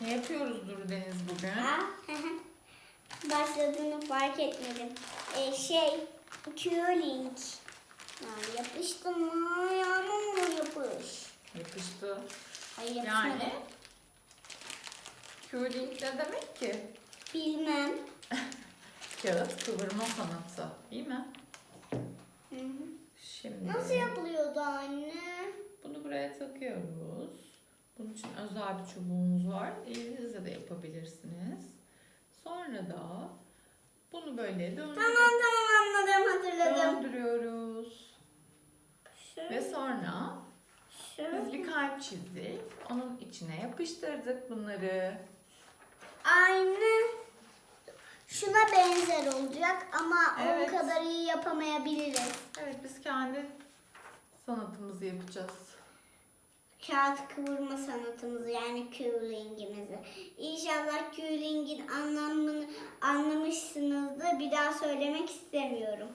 Ne yapıyoruz Duru Deniz bugün? Hı. Başladığını fark etmedim. Ee, şey, curling. Ya yapıştı mı? Ayağıma mı yapış? Yapıştı. Hayır yapışmadı. Yani curling ne demek ki? Bilmem. Kağıt kıvırma sanatı. Değil mi? Hı hı. Şimdi Nasıl yapılıyordu anne? bunu buraya takıyoruz. Bunun için özel bir çubuğumuz var. Elinizle de yapabilirsiniz. Sonra da bunu böyle döndür- Tamam tamam anladım hatırladım. döndürüyoruz. Ve Şöyle, sonra şöyle. bir kalp çizdik. Onun içine yapıştırdık bunları. Aynı şuna benzer olacak ama Evet. o kadar iyi yapamayabiliriz. Evet biz kendi sanatımızı yapacağız. Kağıt kıvırma sanatımızı yani curlingimizi. İnşallah curlingin anlamını anlamışsınızdır. Bir daha söylemek istemiyorum.